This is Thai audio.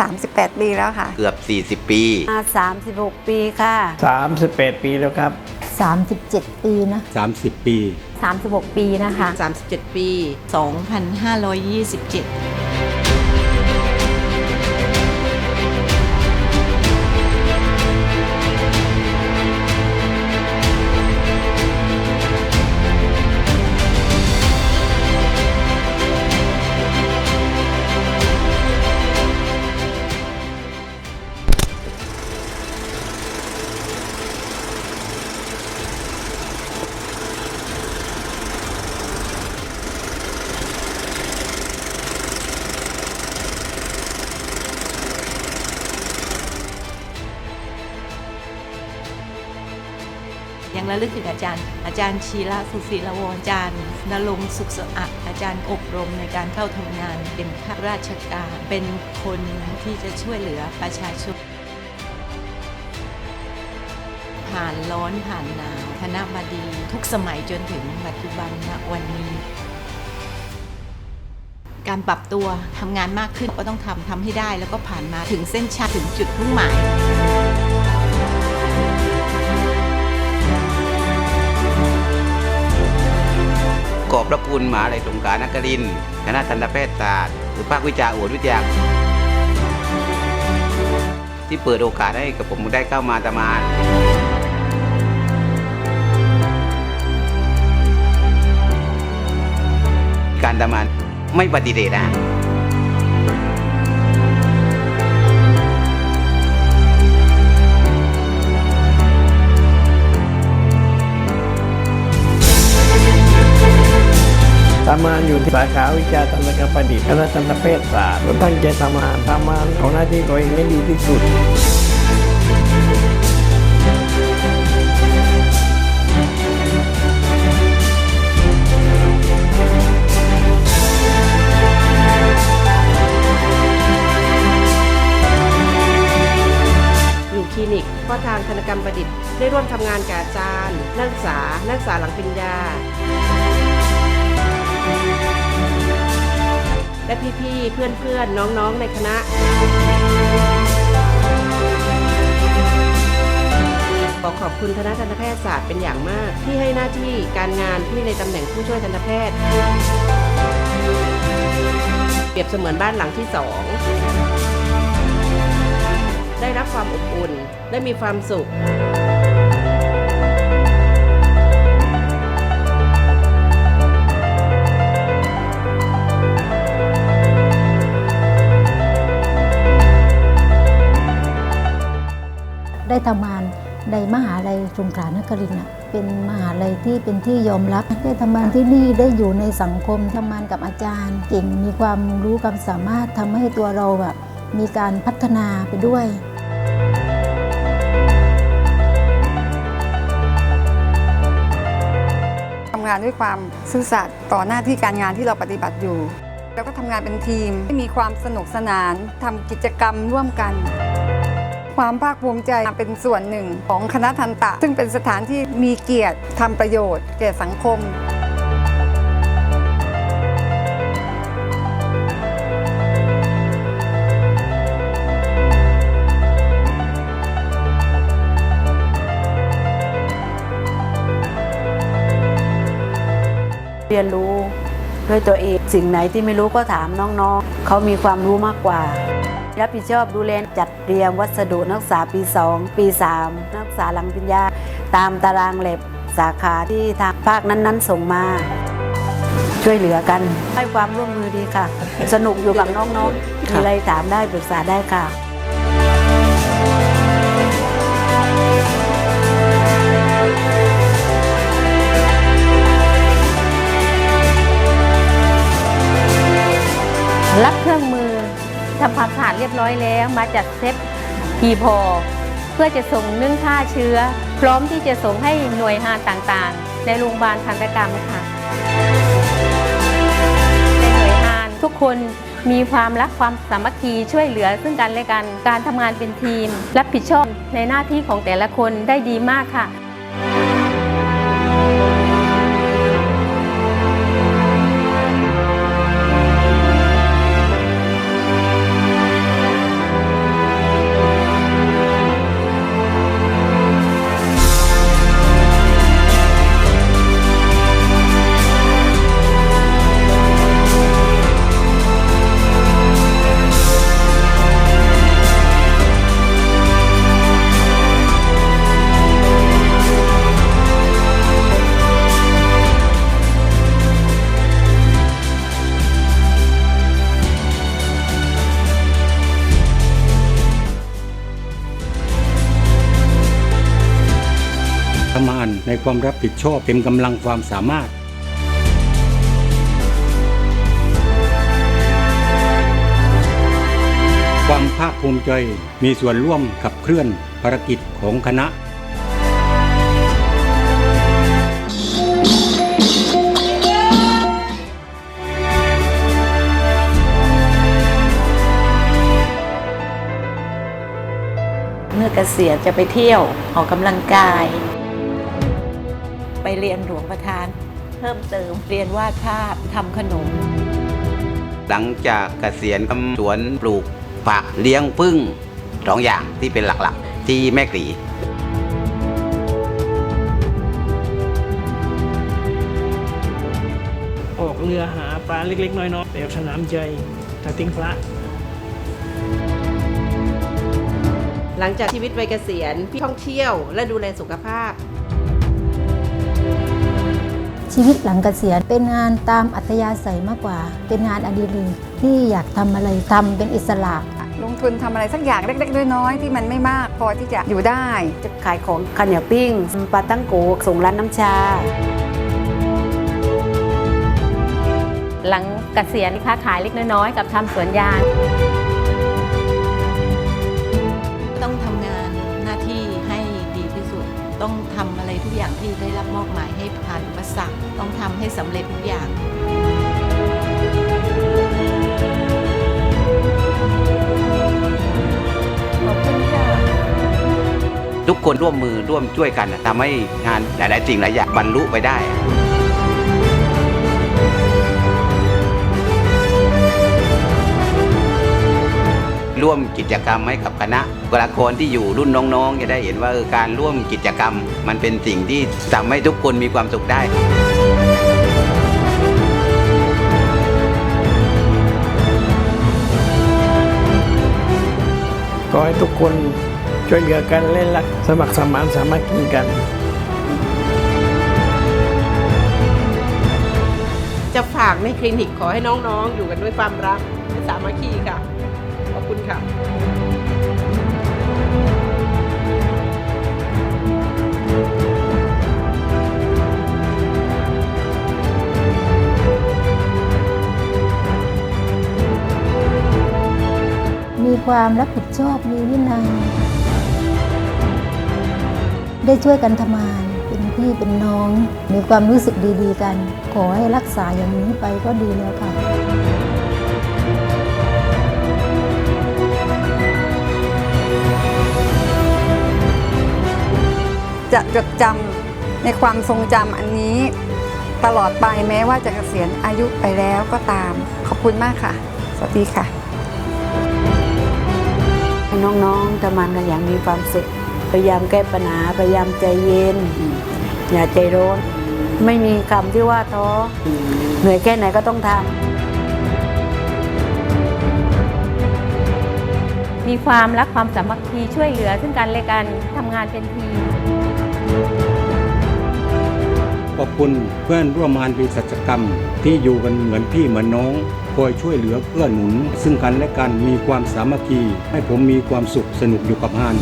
38 ปีแล้วค่ะเกือบ 40 ปี มา36 ปีค่ะ 31 ปีแล้วครับ 37 ปีนะ 30 ปี 36 ปีนะคะ 37 ปี 2527 ยังระลึกถึงอาจารย์ อาจารย์ชีระสุศิลวรอาจารย์นรงสุขสะอาดอาจารย์อบรมในการเข้าทำงานเป็นข้าราชการ เป็นคนที่จะช่วยเหลือประชาชน ผ่านร้อนผ่านหนาวคณะบดีทุกสมัยจนถึงปัจจุบันณวันนี้การปรับตัวทำงานมากขึ้นก็ต้องทำทำให้ได้ แล้วก็ผ่านมาถึงเส้นชัยถึงจุดมุ่งหมาย ขอบพระคุณมหาลัยสงขลานครินทร์คณะทันตแพทยศาสตร์หรือภาควิชาโอดวิทยา ที่เปิดโอกาสให้กับผมได้เข้ามาทำงานการทำงานไม่ปฏิเสธนะ อยู่ที่สาขาวิชาทันกรรมประดิษฐ์คณะทันตแพทยศาสตร์ตั้งใจทำงานทำงานของหน้าที่ตัวเองให้ดีที่สุดอยู่คลินิกพราะทางธนกรรมประดิษฐ์ได้ร่วมทำงานกับอาจารย์ นักศึกษา นักศึกษาหลังปริญญา และพี่ๆ เพื่อนๆ น้องๆ ในคณะ ขอขอบคุณคณะทันตแพทยศาสตร์เป็นอย่างมาก ที่ให้หน้าที่การงานที่ในตำแหน่งผู้ช่วยทันตแพทย์ เปรียบเสมือนบ้านหลังที่สอง ได้รับความอบอุ่นและมีความสุข ได้ทำงานในมหาลัยสงขลานครินทร์เป็นมหาลัยที่เป็นที่ยอมรับได้ทำงานที่นี่ได้อยู่ในสังคมทำงานกับอาจารย์เก่งมีความรู้ความสามารถทำให้ตัวเราแบบมีการพัฒนาไปด้วยทำงานด้วยความซื่อสัตย์ต่อหน้าที่การงานที่เราปฏิบัติอยู่ แล้วก็ทำงานเป็นทีมมีความสนุกสนานทำกิจกรรมร่วมกัน ความภาคภูมิใจเป็นส่วนหนึ่งของคณะทันตะ ซึ่งเป็นสถานที่มีเกียรติทำประโยชน์แก่สังคมเรียนรู้ด้วยตัวเอง สิ่งไหนที่ไม่รู้ก็ถามน้องๆ เขามีความรู้มากกว่า รับผิดชอบดูแลจัดเตรียมวัสดุนักศึกษาปี 2 ปี 3 นักศึกษาหลังปริญญา ตามตารางเล็บสาขาที่ทางภาคนั้นๆ ส่งมา ช่วยเหลือกัน ให้ความร่วมมือดีค่ะ สนุกอยู่กับน้องๆมีอะไรถามได้ปรึกษาได้ค่ะรับเครื่องมือ ทำความสะอาดเรียบร้อยแล้ว มาจัดเซตฮีพอเพื่อจะส่งนึ่งฆ่าเชื้อ พร้อมที่จะส่งให้หน่วยงานต่างๆ ในโรงพยาบาลทันตกรรมค่ะในหน่วยงานทุกคนมีความรักความสามัคคีช่วยเหลือซึ่งกันและกัน การทำงานเป็นทีม รับผิดชอบในหน้าที่ของแต่ละคนได้ดีมากค่ะ ความรับผิดชอบเต็มกำลังความสามารถ ความภาคภูมิใจมีส่วนร่วมขับเคลื่อนภารกิจของคณะเมื่อเกษียณจะไปเที่ยวออกกำลังกาย ไปเรียนหลวงประธาน เพิ่มเติมเรียนวาดภาพทำขนม หลังจากเกษียณทำสวนปลูกผักเลี้ยงพึ่งสองอย่างที่เป็นหลักๆ ที่แม่กรีออกเรือหาปลาเล็ก ๆ น้อยๆแบบสนามใจตะติงพระ หลังจากชีวิตวัยเกษียณพี่ท่องเที่ยวและดูแลสุขภาพ ชีวิตหลังเกษียณเป็นงานตามอัธยาศัยมากกว่า เป็นงานอดิเรกที่อยากทำอะไรทำเป็นอิสระ ลงทุนทำอะไรสักอย่างเล็กๆน้อยๆที่มันไม่มากพอที่จะอยู่ได้ จะขายของข้าวเหนียวปิ้งปลาตั้งโกส่งร้านน้ำชา หลังเกษียณค้าขายเล็กน้อยๆ กับทำสวนยางต้องทำงานหน้าที่ให้ดีที่สุด ต้องทำอะไรทุกอย่างที่ได้รับมอบหมายให้ผ่านอุปสรรคต้องทำให้สำเร็จทุกอย่างขอบคุณค่ะทุกคนร่วมมือร่วมช่วยกันทำให้งานหลาย ๆ สิ่งหลายอย่างบรรลุไปได้ร่วมกิจกรรมให้กับคณะบุคลากรที่อยู่รุ่นน้อง ๆ จะได้เห็นว่าการร่วมกิจกรรม มันเป็นสิ่งที่ทำให้ทุกคนมีความสุขได้ ขอให้ทุกคนช่วยเหลือกันเล่นรักสมัครสมานสามัคคีกันจะฝากในคลินิกขอให้น้องๆ อยู่กันด้วยความรักและสามัคคีค่ะ ขอบคุณค่ะ ความรับผิดชอบมีวินัยได้ช่วยกันทำงานเป็นพี่เป็นน้อง มีความรู้สึกดีๆกัน ขอให้รักษาอย่างนี้ไปก็ดีแล้วค่ะจะจดจำในความทรงจำอันนี้ ตลอดไปแม้ว่าจะเกษียณอายุไปแล้วก็ตาม ขอบคุณมากค่ะ สวัสดีค่ะ ให้น้องๆทำงานกันอย่างมีความสุขพยายามแก้ปัญหาพยายามใจเย็น อย่าใจร้อนไม่มีคำที่ว่าท้อเหนื่อยแค่ไหนก็ต้องทำมีความรักความสามัคคีช่วยเหลือ ซึ่งกันและกันทำงานเป็นทีมขอบคุณเพื่อนร่วมงานปีศัจกรรมที่อยู่กันเหมือนพี่เหมือนน้อง คอยช่วยเหลือเพื่อหนุน ซึ่งกันและกันมีความสามัคคี ให้ผมมีความสุขสนุกอยู่กับงาน